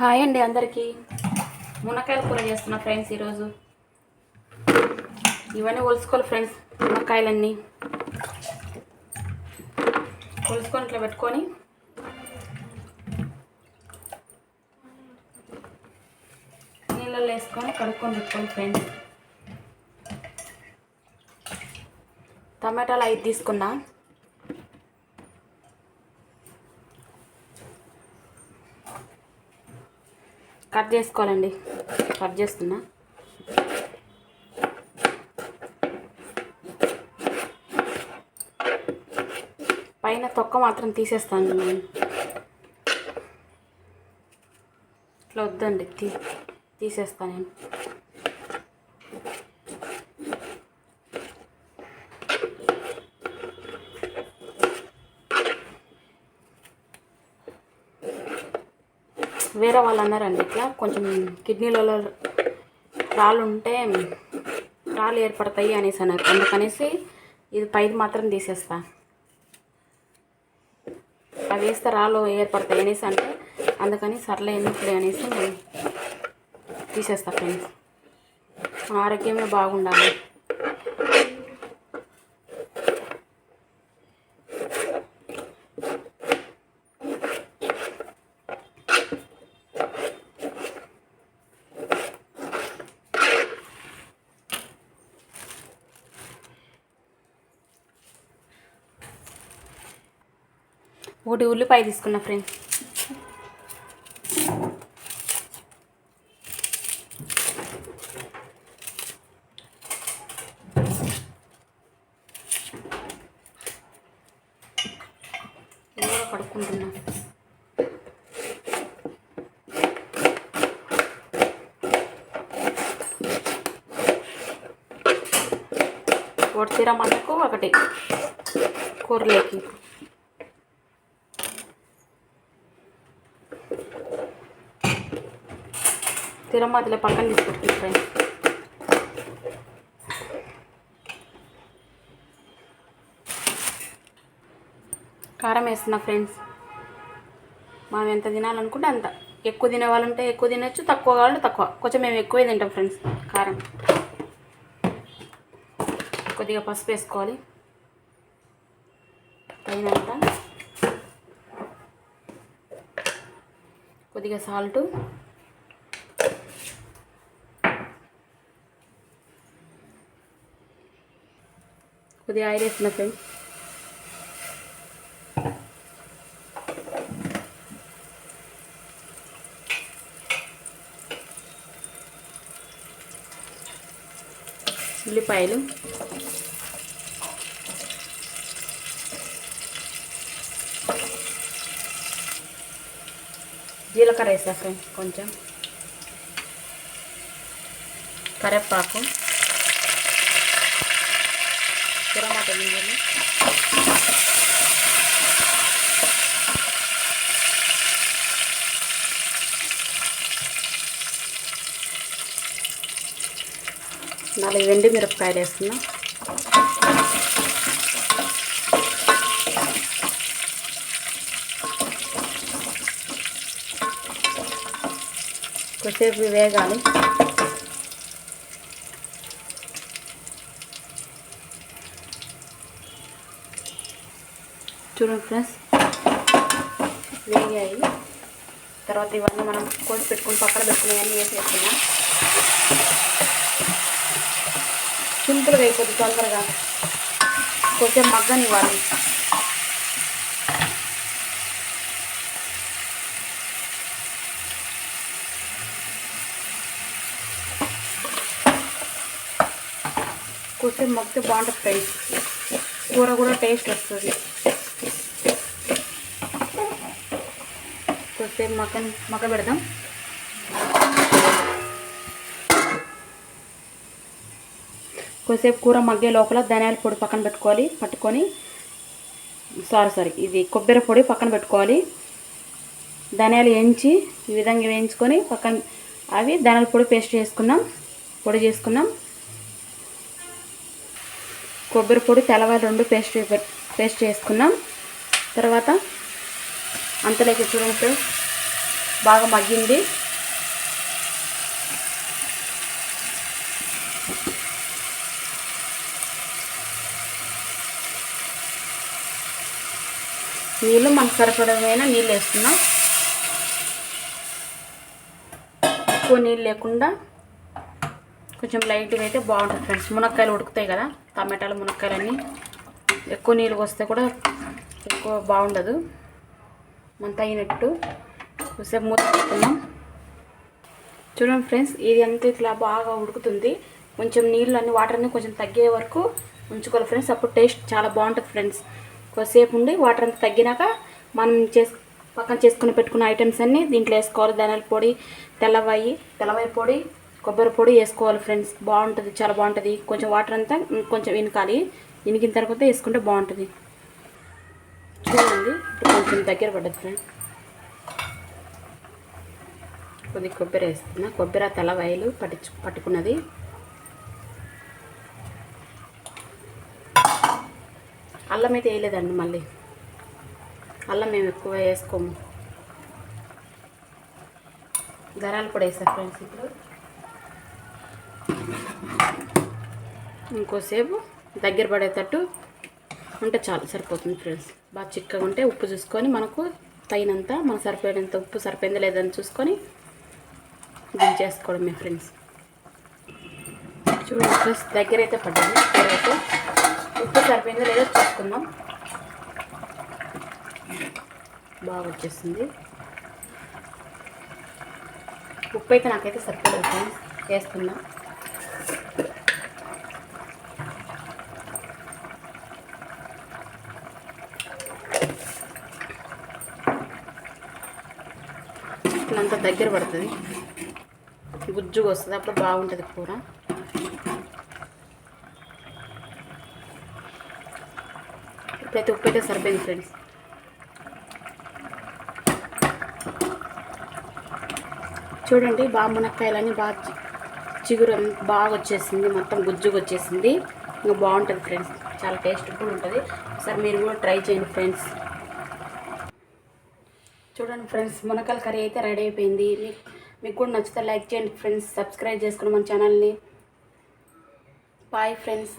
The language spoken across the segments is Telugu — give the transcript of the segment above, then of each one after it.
హాయ్ అండి అందరికీ. మునక్కాయల కూర చేస్తున్నా ఫ్రెండ్స్ ఈరోజు. ఇవన్నీ ఒలుసుకోవాలి ఫ్రెండ్స్ మునక్కాయలన్నీ. ఒలుసుకొని ఇట్లా పెట్టుకొని. నీళ్ళల్లో వేసుకొని కడుక్కొని పెట్టుకోండి ఫ్రెండ్స్. టమాటాలు ఐదు తీసుకున్నా. కట్ చేసుకోవాలండి. కట్ చేస్తున్నా. పైన తొక్క మాత్రం తీసేస్తాను. నేను ఇట్లా వద్దండి. తీ తీసేస్తాను నేను. వేరే వాళ్ళు అన్నారండి ఇట్లా. కొంచెం కిడ్నీలలో రాళ్ళు ఉంటే రాళ్ళు ఏర్పడతాయి అనేసి అన్నారు. అందుకనేసి ఇది పైది మాత్రం తీసేస్తా. అవి వేస్తే రాళ్ళు ఏర్పడతాయి అనేసి అంటే అందుకని సర్లే ఎందుకులే అనేసి నేను తీసేస్తా ఫ్రెండ్స్. ఆరోగ్యమే బాగుండాలి. ఒకటి ఉల్లిపాయ తీసుకున్నా ఫ్రెండ్స్ ఇది కూడా కడుక్కుంటున్నా. ఒకటి తిరమన్నకు ఒకటి. తిరమతిలో పక్కన తీసుకుంటుంది ఫ్రెండ్స్ కారం వేస్తున్నా ఫ్రెండ్స్. మనం ఎంత తినాలనుకుంటే అంత. ఎక్కువ తినేవాళ్ళంటే ఎక్కువ తినచ్చు తక్కువ కావాలంటే తక్కువ. కొంచెం మేము ఎక్కువే తింటాం ఫ్రెండ్స్ కారం. కొద్దిగా పసుపు వేసుకోవాలి. తగినంత. కొద్దిగా సాల్టు. కొద్దిగా ఆయిల్ వేస్తున్నా ఫ్రెండ్స్ ఉల్లిపాయలు. జీలకర్ర వేసా ఫ్రెండ్స్ కొంచెం. కరివేపాకు. టమాటా గింజలు నాలుగు వెండి మిరపకాయలు వేస్తున్నా. కొద్దిసేపు వేగాలి. చూడండి ఫ్రెండ్స్. వేగాయి. తర్వాత ఇవన్నీ మనం కోసి పెట్టుకుని పక్కన పెట్టుకునేవన్నీ వేసేస్తున్నాం సింపుల్గా అయిపోతుంది తొందరగా. కొంచెం మగ్గనివ్వాలి. కొంచెం మగ్గితే బాగుంటుంది ఫ్రెండ్స్ కూర కూడా టేస్ట్ వస్తుంది. కొద్దిసేపు మక్క మక్క పెడదాం. కొద్దిసేపు కూర మగ్గే లోపల ధనియాల పొడి పక్కన పెట్టుకోవాలి. పట్టుకొని సారీ సారీ ఇది కొబ్బరి పొడి పక్కన పెట్టుకోవాలి. ధనియాలు వేయించి ఈ విధంగా వేయించుకొని పక్కన అవి ధనియాల పొడి పేస్ట్ చేసుకున్నాం పొడి చేసుకున్నాం. కొబ్బరి పొడి తెల్లవారు రెండు పేస్ట్ పేస్ట్ చేసుకున్నాం. తర్వాత అంతలోకి చూడండి ఫ్రెండ్స్. బాగా మగ్గింది. నీళ్ళు మనకు సరిపడమైన నీళ్ళు వేస్తున్నాం. ఎక్కువ నీళ్ళు లేకుండా కొంచెం లైట్గా అయితే బాగుంటుంది ఫ్రెండ్స్. మునక్కాయలు ఉడుకుతాయి కదా టమాటాలు మునక్కాయలన్నీ. ఎక్కువ నీళ్ళు వస్తే కూడా ఎక్కువ బాగుండదు. మన తగినట్టు కొద్దిసేపు మూత పెట్టుకుందాం చూడండి ఫ్రెండ్స్ ఇది అంతా ఇట్లా బాగా ఉడుకుతుంది. కొంచెం నీళ్ళు అన్ని వాటర్ అన్ని కొంచెం తగ్గే వరకు ఉంచుకోవాలి ఫ్రెండ్స్. అప్పుడు టేస్ట్ చాలా బాగుంటుంది ఫ్రెండ్స్. కొద్దిసేపు ఉండి వాటర్ అంతా తగ్గినాక మనం చేసు పక్కన చేసుకుని పెట్టుకున్న ఐటమ్స్ అన్నీ దీంట్లో వేసుకోవాలి. ధనాల పొడి తెల్లవాయి తెల్లవాయి పొడి కొబ్బరి పొడి వేసుకోవాలి ఫ్రెండ్స్. బాగుంటుంది చాలా బాగుంటుంది. కొంచెం వాటర్ అంతా కొంచెం ఇనకాలి. ఇనికిన తర్వాత వేసుకుంటే బాగుంటుంది. చూడండి కొంచెం దగ్గర పడ్డది ఫ్రెండ్స్. కొద్ది కొబ్బరి వేస్తున్నా. కొబ్బరి తెల్లవాయలు పట్టించు పట్టుకున్నది. అల్లం అయితే వేయలేదండి మళ్ళీ. అల్లం మేము ఎక్కువ వేసుకోము. గరాలు కూడా వేసా ఫ్రెండ్స్ ఇప్పుడు. ఇంకోసేపు దగ్గర పడేటట్టు ఉంటే చాలు సరిపోతుంది ఫ్రెండ్స్. బాగా చిక్కగా ఉంటే ఉప్పు చూసుకొని మనకు తగినంత మనకు సరిపోయేంత ఉప్పు సరిపోయిందా లేదని చూసుకొని దించేసుకోవడమే ఫ్రెండ్స్ చూడండి ఫ్రెండ్స్ దగ్గర అయితే పడ్డాను. అయితే ఉప్పు సరిపోయిందో లేదో చూసుకుందాం. బాగా వచ్చేసింది. ఉప్పు అయితే నాకైతే సరిపోలేదు ఫ్రెండ్స్ వేస్తున్నా. ఇట్లంతా దగ్గర పడుతుంది. గుజ్జుగా వస్తుంది అప్పుడు బాగుంటుంది కూర. ఇప్పుడైతే ఉప్పు అయితే సరిపోయింది ఫ్రెండ్స్. చూడండి బాగా మునక్కాయలన్నీ బాగా చిగురు బాగా వచ్చేసింది. మొత్తం గుజ్జుగా వచ్చేసింది. ఇంకా బాగుంటుంది ఫ్రెండ్స్. చాలా టేస్ట్ఫుల్ ఉంటుంది. ఒకసారి మీరు కూడా ట్రై చేయండి ఫ్రెండ్స్. చూడండి ఫ్రెండ్స్ మునక్కాయల కర్రీ అయితే రెడీ అయిపోయింది. మీకు మీకు కూడా నచ్చితే లైక్ చేయండి ఫ్రెండ్స్ సబ్స్క్రైబ్ చేసుకుని మన ఛానల్ని. బాయ్ ఫ్రెండ్స్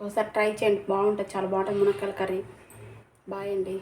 ఒకసారి ట్రై చేయండి. బాగుంటుంది. చాలా బాగుంటుంది మునక్కాయల కర్రీ. బాయ్ అండి.